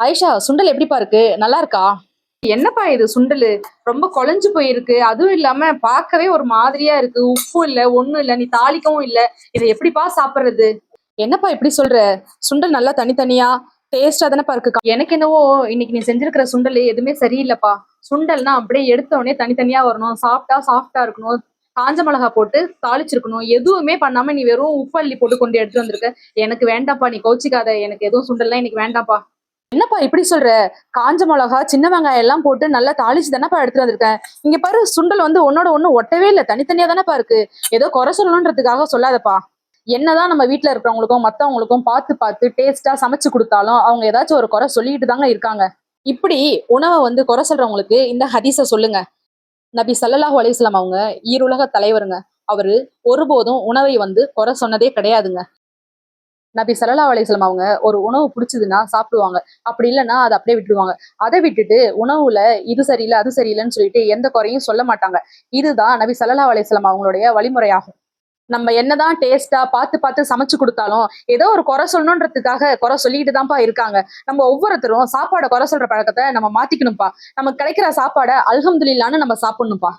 ஐஷா சுண்டல் எப்படிப்பா இருக்கு? நல்லா இருக்கா? என்னப்பா இது சுண்டல்? ரொம்ப குழஞ்சு போயிருக்கு. அதுவும் இல்லாம பார்க்கவே ஒரு மாதிரியா இருக்கு. உப்பு இல்ல ஒண்ணும் இல்ல நீ தாளிக்கவும் இல்ல. இதை எப்படிப்பா சாப்பிடுறது? என்னப்பா இப்படி சொல்ற? சுண்டல் நல்லா தனித்தனியா டேஸ்டா தானேப்பா இருக்கு எனக்கு என்னவோ இன்னைக்கு நீ செஞ்சிருக்கிற சுண்டல் எதுவுமே சரியில்லைப்பா. சுண்டல்னா அப்படியே எடுத்த உடனே தனித்தனியா வரணும். சாப்பிட்டா சாஃப்டா இருக்கணும். காஞ்ச மிளகா போட்டு தாளிச்சிருக்கணும். எதுவுமே பண்ணாம நீ வெறும் உப்பள்ளி போட்டு கொண்டு எடுத்து வந்திருக்க. எனக்கு வேண்டாம்ப்பா. நீ கோச்சிக்காத. எனக்கு எதுவும் சுண்டல்லாம் எனக்கு வேண்டாம்ப்பா. என்னப்பா இப்படி சொல்ற? காஞ்ச மிளகா சின்ன வெங்காயம் எல்லாம் போட்டு நல்லா தாளிச்சு தானப்பா எடுத்துட்டு வந்திருக்கேன் இங்க பாரு சுண்டல் வந்து ஒன்னோட ஒண்ணு ஒட்டவே இல்லை. தனித்தனியா தானப்பா இருக்கு. ஏதோ குறை சொல்லணுன்றதுக்காக சொல்லாதப்பா. என்னதான் நம்ம வீட்டுல இருக்கிறவங்களுக்கும் மத்தவங்களுக்கும் பார்த்து பார்த்து டேஸ்டா சமைச்சு கொடுத்தாலும் அவங்க ஏதாச்சும் ஒரு குறை சொல்லிட்டு தாங்க இருக்காங்க. இப்படி உணவை வந்து குறை சொல்றவங்களுக்கு இந்த ஹதீச சொல்லுங்க. நபி ஸல்லல்லாஹு அலிஸ்லாம் அவங்க ஈருலக தலைவருங்க. அவரு ஒருபோதும் உணவை வந்து குறை சொன்னதே கிடையாதுங்க. நபி ஸல்லல்லாஹு அலிஸ்லாம் அவங்க ஒரு உணவு பிடிச்சதுன்னா சாப்பிடுவாங்க. அப்படி இல்லைன்னா அதை அப்படியே விட்டுருவாங்க. அதை விட்டுட்டு உணவுல இது சரியில்லை அது சரியில்லைன்னு சொல்லிட்டு எந்த குறையும் சொல்ல மாட்டாங்க. இதுதான் நபி சல்லா அலிஸ்லாம் அவங்களுடைய வழிமுறையாகும். நம்ம என்னதான் டேஸ்டா பார்த்து பார்த்து சமைச்சு கொடுத்தாலும் ஏதோ ஒரு குறை சொல்லணுன்றதுக்காக குறை சொல்லிட்டு தான்ப்பா இருக்காங்க. நம்ம ஒவ்வொருத்தரும் சாப்பாடை குறை சொல்ற பழக்கத்தை நம்ம மாத்திக்கணும்ப்பா. நமக்கு கிடைக்கிற சாப்பாடை அல்ஹம்துலில்லான்னு நம்ம சாப்பிடணும்ப்பா.